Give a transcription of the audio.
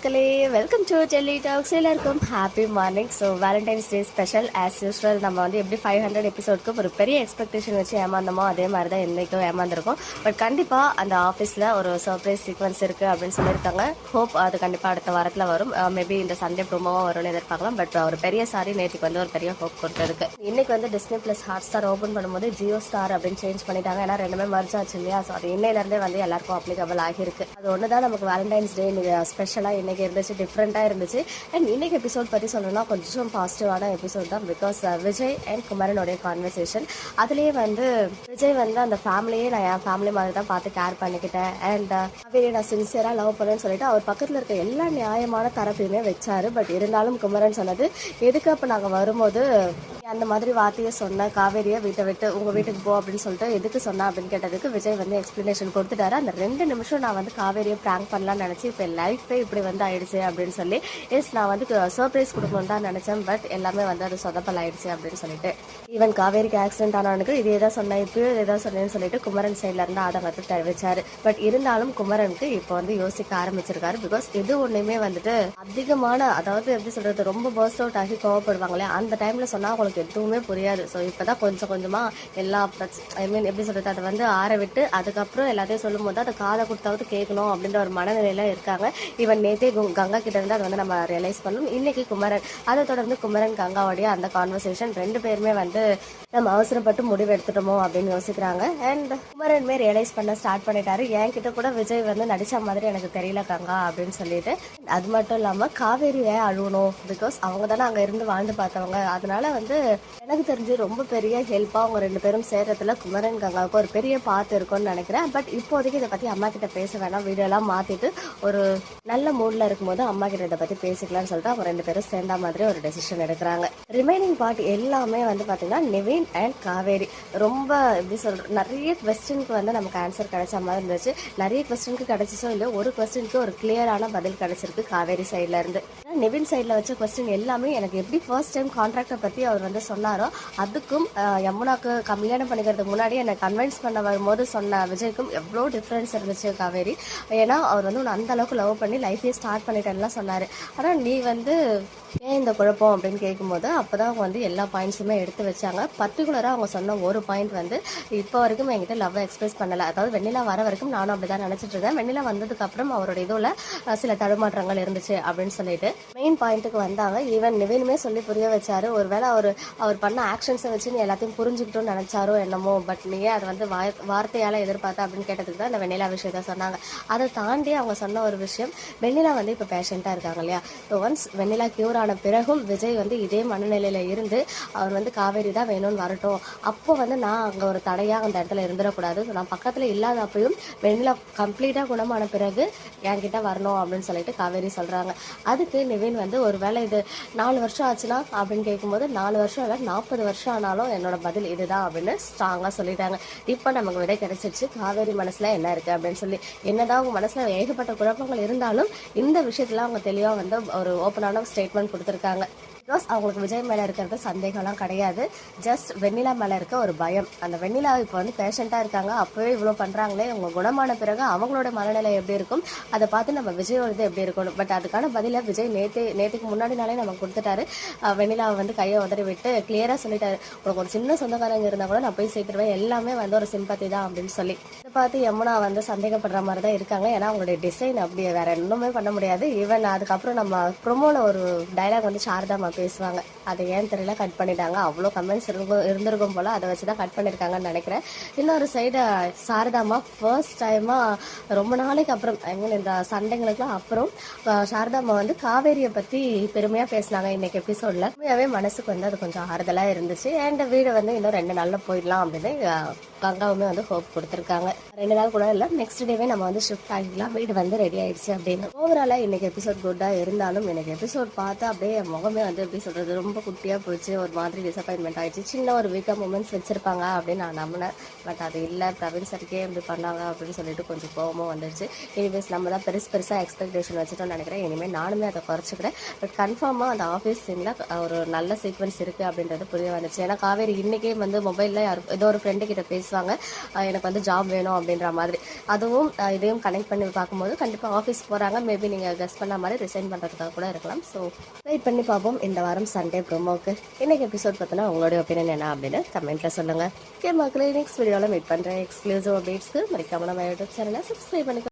மக்களே welcome to Delhi talks எல்லாருக்கும் happy morning so Valentine's day special as usual நம்ம வந்து எப்படி ஃபைவ் ஹண்ட்ரட் எபிசோட்க்கு ஒரு பெரிய எக்ஸ்பெக்டேஷன் வச்சு ஏமாந்தோமோ அதே மாதிரி தான் என்றைக்கும் ஏமாந்துருக்கோம். பட் கண்டிப்பாக அந்த ஆஃபீஸில் ஒரு சர்ப்ரைஸ் சீக்வன்ஸ் இருக்குது அப்படின்னு சொல்லியிருக்காங்க. ஹோப் அது கண்டிப்பாக அடுத்த வாரத்தில் வரும். Uh, மேபி இந்த சண்டே ப்ரோமோவாக வரும்னு எதிர்பார்க்கலாம். பட் uh, ஒரு பெரிய சாரி நேற்றுக்கு வந்து ஒரு பெரிய ஹோப் கொடுத்துருக்கு இன்னைக்கு வந்து Disney plus Hotstar open பண்ணும்போது ஜியோ ஸ்டார் அப்படின்னு சேஞ்ச் பண்ணிட்டாங்க. ஏன்னா ரெண்டுமே மர்ஜ் ஆச்சு இல்லையா? ஸோ அது இன்னையிலேருந்தே வந்து எல்லாருக்கும் அப்ளிகபிள் ஆகியிருக்கு. அது ஒன்று தான் நமக்கு வேலண்டைன்ஸ் டே ஸ்பெஷலாக ஸ்பெஷலாக இன்றைக்கி இருந்துச்சு டிஃப்ரெண்ட்டாக இருந்துச்சு. அண்ட் இன்னைக்கு எபிசோட் பற்றி சொல்லணும்னா கொஞ்சம் பாசிட்டிவான எபிசோட் தான் பிகாஸ் uh, விஜய் அண்ட் குமரனுடைய கான்வர்சேஷன் அதுலேயே வந்து விஜய் வந்து அந்த ஃபேமிலியே நான் என் ஃபேமிலி மாதிரி தான் பார்த்து கேர் பண்ணிக்கிட்டேன். அண்ட் uh, அவையை நான் சின்சியராக லவ் பண்ணேன்னு சொல்லிட்டு அவர் பக்கத்தில் இருக்க எல்லா நியாயமான தரப்பையுமே வச்சாரு. பட் இருந்தாலும் குமரன் சொன்னது எதுக்கு அப்போ நாங்கள் வரும்போது அந்த மாதிரி வார்த்தையை சொன்ன காவேரியை வீட்டை விட்டு உங்கள் வீட்டுக்கு போ அப்படின்னு சொல்லிட்டு எதுக்கு சொன்னா அப்படின்னு கேட்டதுக்கு விஜய் வந்து எக்ஸ்ப்ளனேஷன் கொடுத்துட்டாரு. அந்த ரெண்டு நிமிஷம் நான் வந்து காவேரியை ப்ராங்க் பண்ணலாம்னு நினச்சி இப்போ லைஃபே இப்படி வந்து ஆயிடுச்சு அப்படின்னு சொல்லி எஸ் நான் வந்து சர்ப்ரைஸ் கொடுக்கணும் தான் நினச்சேன் பட் எல்லாமே வந்து அது சொதப்பல் ஆயிடுச்சு அப்படின்னு சொல்லிட்டு. ஈவன் காவேரிக்கு ஆக்சிடென்ட் ஆனவனுக்கு இதே தான் சொன்னேன் இப்பயும் இதே சொன்னேன்னு சொல்லிட்டு குமரன் சைட்ல இருந்து ஆதங்கத்தை தெரிவிச்சாரு. பட் இருந்தாலும் குமரனுக்கு இப்போ வந்து யோசிக்க ஆரம்பிச்சிருக்காரு பிகாஸ் எது ஒன்றுமே வந்துட்டு அதிகமான அதாவது எப்படி சொல்றது ரொம்ப பர்ஸ்ட் அவுட் ஆகி கோவப்படுவாங்களே அந்த டைம்ல சொன்னா அவங்களுக்கு எதுவுமே புரியாது. ஸோ இப்போ தான் கொஞ்சம் கொஞ்சமாக எல்லா ஐ மீன் எப்படி சொல்கிறது அதை வந்து ஆற விட்டு அதுக்கப்புறம் எல்லாத்தையும் சொல்லும் போது அதை காதை கொடுத்தாவது கேட்கணும் அப்படின்ற ஒரு மனநிலையில இருக்காங்க. ஈவன் நேத்தே கு- கங்கா கிட்ட இருந்து அதை வந்து நம்ம ரியலைஸ் பண்ணணும். இன்னைக்கு குமரன் அதை தொடர்ந்து குமரன் கங்காவுடைய அந்த கான்வர்சேஷன் ரெண்டு பேருமே வந்து நம்ம அவசரப்பட்டு முடிவு எடுத்துட்டோமோ அப்படின்னு யோசிக்கிறாங்க. அண்ட் குமரனுமே ரியலைஸ் பண்ண ஸ்டார்ட் பண்ணிட்டாரு. என்கிட்ட கூட விஜய் வந்து நடிச்ச மாதிரி எனக்கு தெரியல கங்கா அப்படின்னு சொல்லிட்டு. அது மட்டும் இல்லாமல் காவேரி ஏன் அழுகணும் பிகாஸ் அவங்க தானே அங்கே இருந்து வாழ்ந்து பார்த்தவங்க. அதனால வந்து எனக்கு தெரிஞ்சு ரொம்ப பெரிய ஹெல்ப்பாக அவங்க ரெண்டு பேரும் சேர்றதுல குமரன் கங்காவுக்கு ஒரு பெரிய பாத்து இருக்கும்னு நினைக்கிறேன். பட் இப்போதைக்கு இதை பற்றி அம்மா கிட்ட பேச வேணாம். வீடியோலாம் மாற்றிட்டு ஒரு நல்ல மூடில் இருக்கும்போது அம்மா கிட்ட இதை பற்றி பேசிக்கலாம்னு சொல்லிட்டு அவங்க ரெண்டு பேரும் சேர்ந்த மாதிரி ஒரு டெசிஷன் எடுக்கிறாங்க. ரிமைனிங் பார்ட் எல்லாமே வந்து பார்த்திங்கன்னா நிவின் அண்ட் காவேரி. ரொம்ப எப்படி சொல்கிறோம் நிறைய கொஸ்டினுக்கு வந்து நமக்கு ஆன்சர் கிடைச்ச மாதிரி இருந்துச்சு. நிறைய கொஸ்டினுக்கு கிடைச்சிச்சோ இல்லையோ ஒரு கொஸ்டினுக்கு ஒரு கிளியரான பதில் கிடைச்சிருக்கு காவேரி சைட்லேருந்து நிவின் சைடில் வச்ச கொஸ்டின் எல்லாமே எனக்கு எப்படி ஃபர்ஸ்ட் டைம் கான்ட்ராக்டை பற்றி அவர் வந்து சொன்னாரோ அதுக்கும் யமுனாக்கு கல்யாணம் பண்ணிக்கிறதுக்கு முன்னாடி என்னை கன்வின்ஸ் பண்ண வரும்போது சொன்ன விஜய்க்கும் எவ்வளோ டிஃப்ரென்ஸ் இருந்துச்சு காவேரி. ஏன்னா அவர் வந்து உன்னை அந்த அளவுக்கு லவ் பண்ணி லைஃபே ஸ்டார்ட் பண்ணிட்டேன்லாம் சொன்னார். ஆனால் நீ வந்து ஏன் இந்த குழப்பம் அப்படின்னு கேட்கும்போது அப்போ தான் அவங்க வந்து எல்லா பாயிண்ட்ஸுமே எடுத்து வச்சாங்க. பர்டிகுலராக அவங்க சொன்ன ஒரு பாயிண்ட் வந்து இப்போ வரைக்கும் என்கிட்ட லவ் எக்ஸ்பிரஸ் பண்ணலை. அதாவது வெண்ணிலா வர வரைக்கும் நானும் அப்படிதான் நினச்சிட்டு இருந்தேன் வெண்ணிலா வந்ததுக்கப்புறம் அவரோட இதுவில் சில தடுமாற்றங்கள் இருந்துச்சு அப்படின்னு சொல்லிட்டு மெயின் பாயிண்ட்டுக்கு வந்தாங்க. ஈவன் நிவினுமே சொல்லி புரிய வச்சாரு. ஒருவேளை அவர் அவர் பண்ண ஆக்ஷன்ஸை வச்சு நீ எல்லாத்தையும் புரிஞ்சுக்கிட்டோம்னு நினைச்சாரோ என்னமோ பட் நீ அதை வந்து வாய் வார்த்தையால எதிர்பார்த்த அப்படின்னு கேட்டதுக்கு தான் இந்த வெண்ணிலா விஷயத்த சொன்னாங்க. அதை தாண்டி அவங்க சொன்ன ஒரு விஷயம் வெண்ணிலா வந்து இப்போ பேஷண்ட்டாக இருக்காங்க இல்லையா? ஸோ ஒன்ஸ் வெண்ணிலா கியூர் ஆன பிறகும் விஜய் வந்து இதே மனநிலையில் இருந்து அவர் வந்து காவேரி தான் வேணும்னு வரட்டும். அப்போ வந்து நான் அங்கே ஒரு தடையாக அந்த இடத்துல இருந்துடக்கூடாது. ஸோ நான் பக்கத்தில் இல்லாத அப்பயும் வெண்ணிலா கம்ப்ளீட்டாக குணமான பிறகு என்கிட்ட வரணும் அப்படின்னு சொல்லிட்டு காவேரி சொல்கிறாங்க அதுக்கு நிவின் வந்து ஒரு வேளை இது நாலு வருஷம் ஆச்சுன்னா? அப்படின்னு கேட்கும்போது நாலு வருஷம் இல்லை நாற்பது வருஷம் ஆனாலும் என்னோட பதில் இதுதான் அப்படின்னு ஸ்ட்ராங்காக சொல்லிட்டாங்க. இப்போ நமக்கு விடை கிடைச்சிருச்சு. காவேரி மனசில் என்ன இருக்குது அப்படின்னு சொல்லி என்னதான் அவங்க மனசில் ஏகப்பட்ட குழப்பங்கள் இருந்தாலும் இந்த விஷயத்தில் அவங்க தெளிவாக வந்து ஒரு ஓப்பனான ஸ்டேட்மெண்ட் கொடுத்துருக்காங்க. பிகாஸ் அவங்களுக்கு விஜய் மேலே இருக்கிறது சந்தேகம்லாம் கிடையாது. ஜஸ்ட் வெண்ணிலா மேலே இருக்க ஒரு பயம். அந்த வெண்ணிலா இப்போ வந்து பேஷண்ட்டாக இருக்காங்க. அப்போவே இவ்வளோ பண்ணுறாங்களே அவங்க குணமான பிறகு அவங்களோட மனநிலை எப்படி இருக்கும்? அதை பார்த்து நம்ம விஜயோடது எப்படி இருக்கணும்? பட் அதுக்கான பதிலை விஜய் நேற்று நேற்றுக்கு முன்னாடி நாளே நமக்கு கொடுத்துட்டாரு. வெண்ணிலாவை வந்து கையை உதறி விட்டு கிளியராக சொல்லிட்டாரு. உனக்கு ஒரு சின்ன சொந்தக்காரங்க இருந்தால் கூட நான் போய் சேர்த்துருவேன். எல்லாமே வந்து ஒரு சிம்பத்தி தான் அப்படின்னு சொல்லி. பார்த்து யமுனா வந்து சந்தேகப்படுற மாதிரி தான் இருக்காங்க. ஏன்னா அவங்களுடைய டிசைன் அப்படி வேற ஒன்றுமே பண்ண முடியாது. ஈவன் அதுக்கப்புறம் நம்ம ப்ரொமோல ஒரு டைலாக் வந்து சாரதாமா பேசுவாங்க. அதை ஏன் தெரியல? கட் பண்ணிட்டாங்க. அவ்வளோ கமெண்ட்ஸ் இருக்கும் இருந்திருக்கும் போல அதை வச்சு தான் கட் பண்ணியிருக்காங்கன்னு நினைக்கிறேன். இன்னொரு சைடு சாரதாமா ஃபர்ஸ்ட் டைமாக ரொம்ப நாளைக்கு அப்புறம் ஐ மீன் இந்த சண்டைங்களுக்குலாம் அப்புறம் சாரதாமா வந்து காவேரியை பற்றி பெருமையாக பேசினாங்க இன்னைக்கு எபிசோடில் உண்மையாகவே மனசுக்கு வந்து அது கொஞ்சம் ஆறுதலாக இருந்துச்சு. அண்ட் வீடு வந்து இன்னும் ரெண்டு நாளில் போயிடலாம் அப்படின்னு கங்காவுமே வந்து ஹோப் கொடுத்துருக்காங்க. ரெண்டு நாள் கூட இல்லை. நெக்ஸ்ட் டேவே நம்ம வந்து ஷிஃப்ட் ஆகிக்கலாம் வீடு வந்து ரெடி ஆயிடுச்சு அப்படின்னு. ஓவராலாக இன்னைக்கு எபிசோட் குட்டாக இருந்தாலும் எனக்கு எபிசோட் பார்த்தா அப்படியே என் முகமே வந்து எப்படி சொல்கிறது ரொம்ப குட்டியாக போச்சு. ஒரு மாதிரி டிசப்பாயின்மெண்ட் ஆயிடுச்சு. சின்ன ஒரு வீக்காக மூமெண்ட்ஸ் வச்சிருப்பாங்க அப்படின்னு நான் நம்பினேன். பட் அது இல்லை. பிரவீன் சருக்கே இப்படி பண்ணாங்க அப்படின்னு சொல்லிட்டு கொஞ்சம் கோபமும் வந்துடுச்சு எனிவேஸ் நம்ம தான் பெருசு பெருசாக எக்ஸ்பெக்டேஷன் வச்சுட்டோம்னு நினைக்கிறேன். இனிமேல் நானுமே அதை குறைச்சிக்கிறேன். பட் கன்ஃபார்மாக அந்த ஆஃபீஸ் சீனில் ஒரு நல்ல சீக்வன்ஸ் இருக்குது அப்படின்றது புரிய வந்துச்சு. ஏன்னா காவேரி இன்றைக்கே வந்து மொபைலில் யாரும் ஏதோ ஒரு ஃப்ரெண்டு கிட்ட பேசுவாங்க. எனக்கு வந்து ஜாப் வேணும். பண்ணணும் அப்படின்ற மாதிரி. அதுவும் இதையும் கனெக்ட் பண்ணி பார்க்கும்போது கண்டிப்பாக ஆஃபீஸ் போகிறாங்க மேபி நீங்கள் கெஸ் பண்ண மாதிரி ரிசைன் பண்ணுறதுக்காக கூட இருக்கலாம். ஸோ வெயிட் பண்ணி பார்ப்போம். இந்த வாரம் சண்டே ப்ரோமோக்கு இன்றைக்கி எபிசோட் பார்த்தினா உங்களுடைய ஒப்பீனியன் என்ன அப்படின்னு கமெண்ட்டில் சொல்லுங்கள் ஓகே மக்களே நெக்ஸ்ட் வீடியோவில் மீட் பண்ணுறேன் எக்ஸ்க்ளூசிவ் அப்டேட்ஸ்க்கு மறக்காம நம்ம யூடியூப் சேனலை சப்ஸ்கிரைப் பண்ணிக்கோ